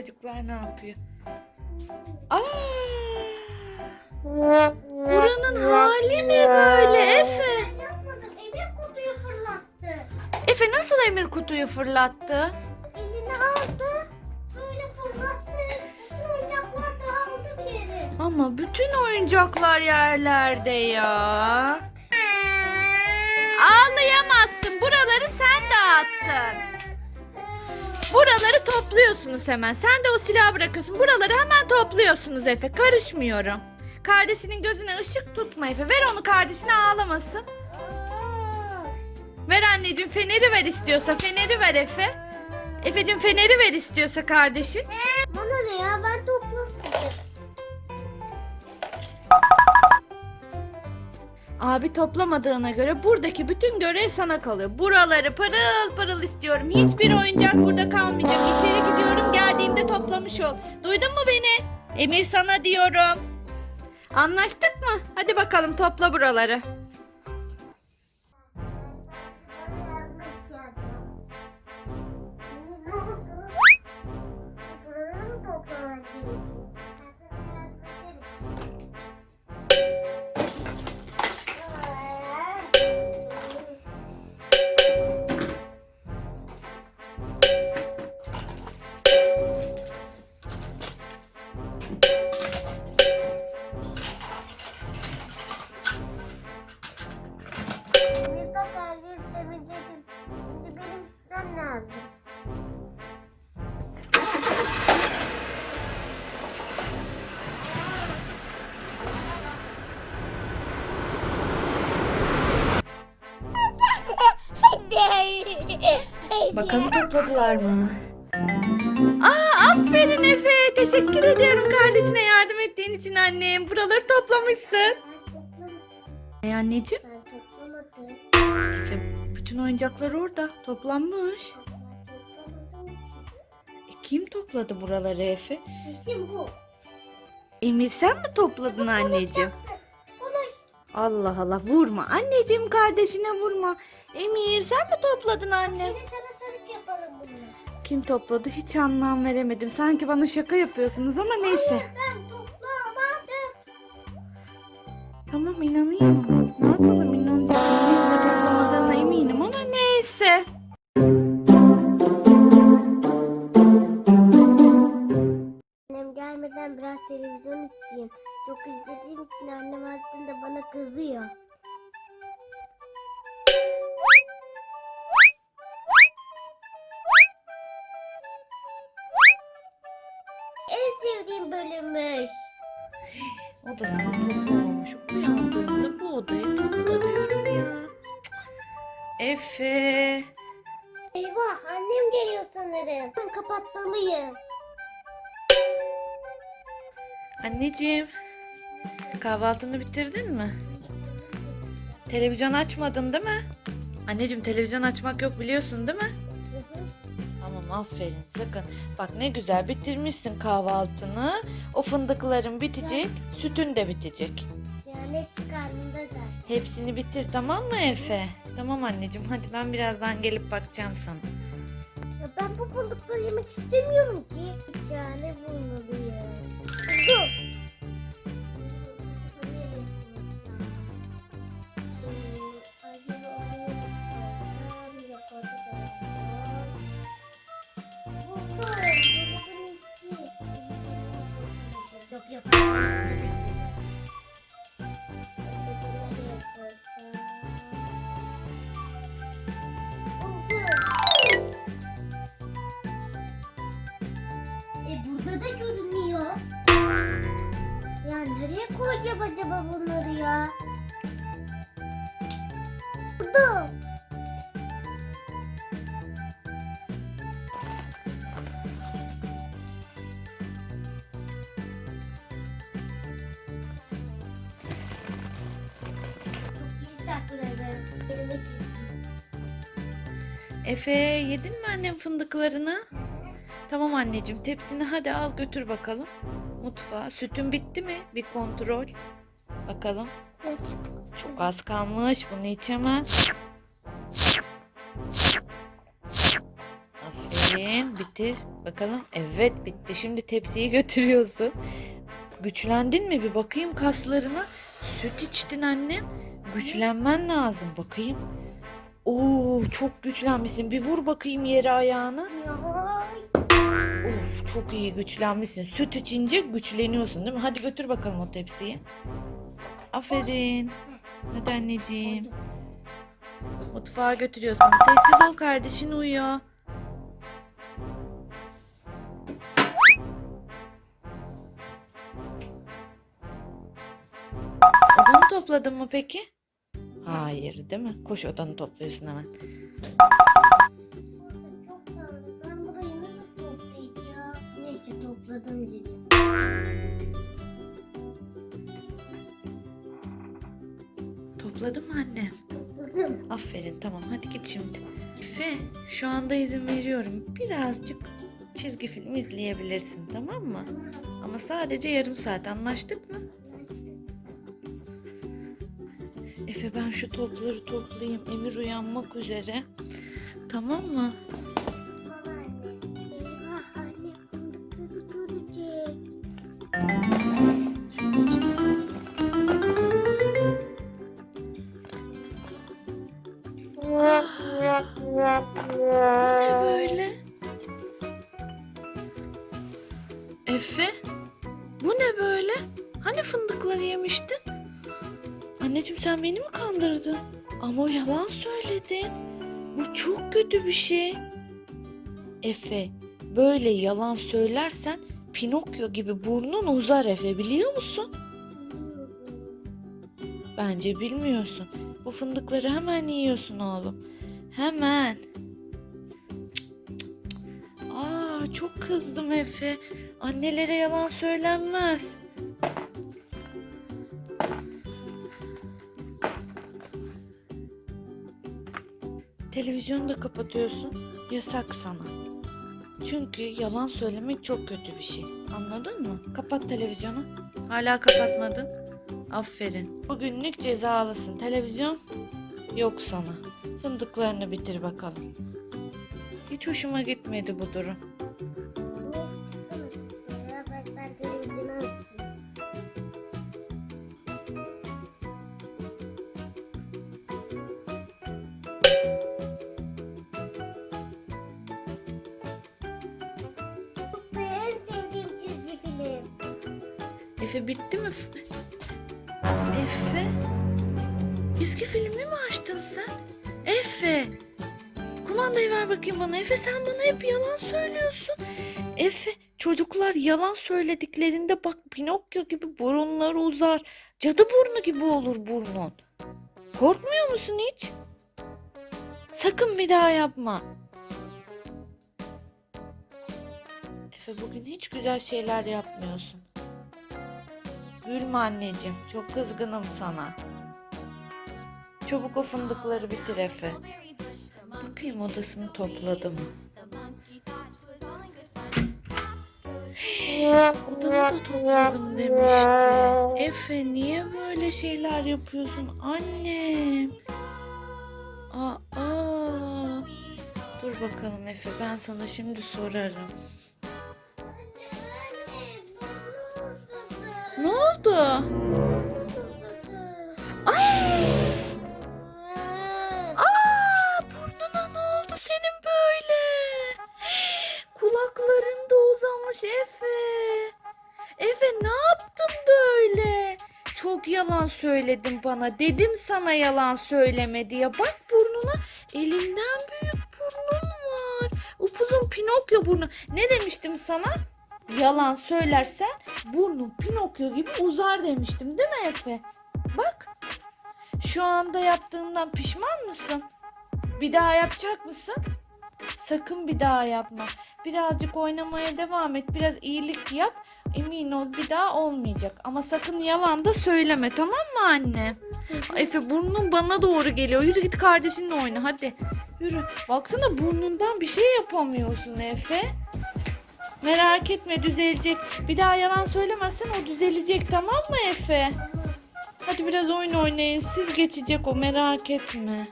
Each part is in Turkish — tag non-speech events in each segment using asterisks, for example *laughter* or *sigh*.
çocuklar ne yapıyor? Aa! Buranın hali ne böyle Efe? Yapmadım. Emir kutuyu fırlattı. Efe nasıl Emir kutuyu fırlattı? Elini aldı. Böyle fırlattı. Bütün oyuncaklar dağıldı bir yere. Ama bütün oyuncaklar yerlerde ya. Ağlayamazsın. Buraları sen dağıttın. Buraları topluyorsunuz hemen. Sen de o silahı bırakıyorsun. Buraları hemen topluyorsunuz Efe. Karışmıyorum. Kardeşinin gözüne ışık tutma Efe. Ver onu kardeşine ağlamasın. Ver anneciğim feneri ver istiyorsa. Feneri ver Efe. Efe'cim feneri ver istiyorsa kardeşin. Bana ne ya ben topladım. Abi toplamadığına göre buradaki bütün görev sana kalıyor. Buraları pırıl pırıl istiyorum. Hiçbir oyuncak burada kalmayacak. İçeri gidiyorum. Geldiğimde toplamış ol. Duydun mu beni? Emir sana diyorum. Anlaştık mı? Hadi bakalım topla buraları. Bakalım topladılar mı? Aa aferin Efe. Teşekkür ediyorum kardeşine yardım ettiğin için annem. Buraları toplamışsın. Ey anneciğim. Ben toplamadım. Efe bütün oyuncaklar orada. Toplanmış. E, kim topladı buraları Efe? Kesin bu. Emir sen mi topladın anneciğim? Allah Allah vurma. Anneciğim kardeşine vurma. Emir sen mi topladın annem? Seni bunu. Kim topladı hiç anlam veremedim. Sanki bana şaka yapıyorsunuz ama neyse. Ben toplamadım. Tamam inanıyorum. Ne yapalım inanacak. Emir de toplamadığına eminim ama neyse. Annem gelmeden biraz televizyon izleyeyim. Çok izlediğim için annem aslında bana kızıyor. Sevdiğim bölümmüş. Odasını toplamamış. Uyandığında bu odayı topla diyorum ya. Efe. Eyvah annem geliyor sanırım. Ben kapatmalıyım. Anneciğim. Kahvaltını bitirdin mi? Televizyon açmadın değil mi? Anneciğim televizyon açmak yok biliyorsun değil mi? Tamam aferin sakın. Bak ne güzel bitirmişsin kahvaltını. O fındıkların bitecek, sütün de bitecek. Yani çıkarımda da. Hepsini bitir tamam mı Efe? Tamam anneciğim hadi ben birazdan gelip bakacağım sana. Ya ben bu balıkları yemek istemiyorum ki. Bir tane bulmalıyım. Dur. E burada da görünüyor. Ya nereye koyacağım acaba bunları ya? Buldum. Efe yedin mi annem fındıklarını? Tamam anneciğim tepsini hadi al götür bakalım. Mutfağa. Sütün bitti mi? Bir kontrol. Bakalım. Çok az kalmış. Bunu içemez. Aferin. Bitir. Bakalım. Evet bitti. Şimdi tepsiyi götürüyorsun. Güçlendin mi? Bir bakayım kaslarına. Süt içtin annem. Güçlenmen lazım. Bakayım. Oo çok güçlenmişsin. Bir vur bakayım yere ayağını. Of çok iyi güçlenmişsin. Süt içince güçleniyorsun değil mi? Hadi götür bakalım o tepsiyi. Aferin. Hadi anneciğim. Mutfağa götürüyorsun. Sessiz ol kardeşin uyuyor. Odanı topladın mı peki? Hayır değil mi? Koş odanı topluyorsun hemen. Neyse topladım dedim. Topladın mı annem? Topladım. Aferin tamam hadi git şimdi. Efe şu anda izin veriyorum. Birazcık çizgi film izleyebilirsin tamam mı? Ama sadece yarım saat anlaştık mı? Efe ben şu topları toplayayım. Emir uyanmak üzere. Tamam mı? Ne böyle? Efe? Bu ne böyle? Hani fındıkları yemiştin? Anneciğim sen beni mi kandırdın? Ama o yalan söyledin. Bu çok kötü bir şey. Efe, böyle yalan söylersen Pinokyo gibi burnun uzar Efe biliyor musun? Bence bilmiyorsun. Bu fındıkları hemen yiyorsun oğlum. Hemen. Aa çok kızdım Efe. Annelere yalan söylenmez. Televizyonu da kapatıyorsun. Yasak sana. Çünkü yalan söylemek çok kötü bir şey. Anladın mı? Kapat televizyonu. Hala kapatmadın. Aferin. Bugünlük cezalısın. Televizyon yok sana. Fındıklarını bitir bakalım. Hiç hoşuma gitmedi bu durum. Efe bitti mi? Efe? Çizgi filmi mi açtın sen? Efe! Kumandayı ver bakayım bana. Efe sen bana hep yalan söylüyorsun. Efe çocuklar yalan söylediklerinde bak Pinokyo gibi burunları uzar. Cadı burnu gibi olur burnun. Korkmuyor musun hiç? Sakın bir daha yapma. Efe bugün hiç güzel şeyler yapmıyorsun. Gülme anneciğim. Çok kızgınım sana. Çabuk o fındıkları bitir Efe. Bakayım odasını topladı mı? *gasps* Odamı da topladım demişti. Efe niye böyle şeyler yapıyorsun annem? Aa, aa. Dur bakalım Efe ben sana şimdi sorarım. Ne oldu? Ay! Aa, burnuna ne oldu senin böyle? Kulakların da uzamış Efe. Efe ne yaptın böyle? Çok yalan söyledin bana. Dedim sana yalan söyleme diye. Bak burnuna elinden büyük burnun var. Upuzun Pinokyo burnu. Ne demiştim sana? Yalan söylersen burnun Pinokyo gibi uzar demiştim değil mi Efe? Bak. Şu anda yaptığından pişman mısın? Bir daha yapacak mısın? Sakın bir daha yapma. Birazcık oynamaya devam et. Biraz iyilik yap. Emin ol bir daha olmayacak. Ama sakın yalan da söyleme tamam mı anne? Efe burnun bana doğru geliyor. Yürü git kardeşinle oyna hadi. Yürü. Baksana burnundan bir şey yapamıyorsun Efe. Merak etme düzelecek. Bir daha yalan söylemezsen o düzelecek tamam mı Efe? Hadi biraz oyun oynayın. Siz geçecek o merak etme.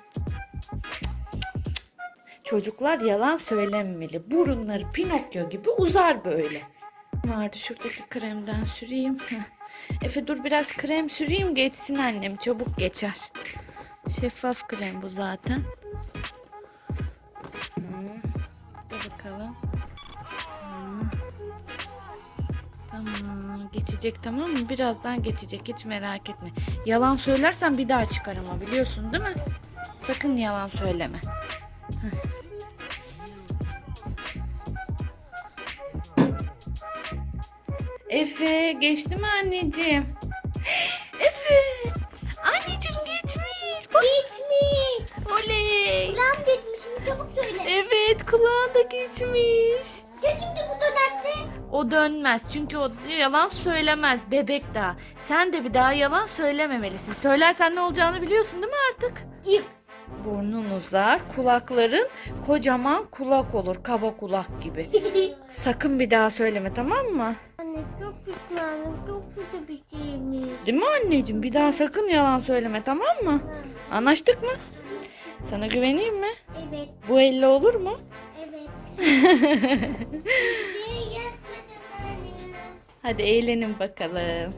Çocuklar yalan söylememeli. Burunları Pinokyo gibi uzar böyle. Vardı şuradaki kremden süreyim. Efe dur biraz krem süreyim geçsin annem çabuk geçer. Şeffaf krem bu zaten. Tamam geçecek tamam mı? Birazdan geçecek hiç merak etme. Yalan söylersen bir daha çıkar ama biliyorsun değil mi? Sakın yalan söyleme. Efe geçti mi anneciğim? *gasps* Efe! Anneciğim geçmiş. Bak. Gitmiş. Oley. Kulağım gitmiş. Çabuk söyle. Evet kulağın da geçmiş. O dönmez çünkü o yalan söylemez bebek daha. Sen de bir daha yalan söylememelisin. Söylersen ne olacağını biliyorsun değil mi artık? Yık. Burnun uzar, kulakların kocaman kulak olur, kaba kulak gibi. *laughs* Sakın bir daha söyleme tamam mı? Anne çok pişmanım. Çok kötü bir şeymiş. Değil mi anneciğim? Bir daha sakın yalan söyleme tamam mı? Anlaştık mı? Sana güveneyim mi? Evet. Bu elle olur mu? Evet. *laughs* Hadi eğlenin bakalım.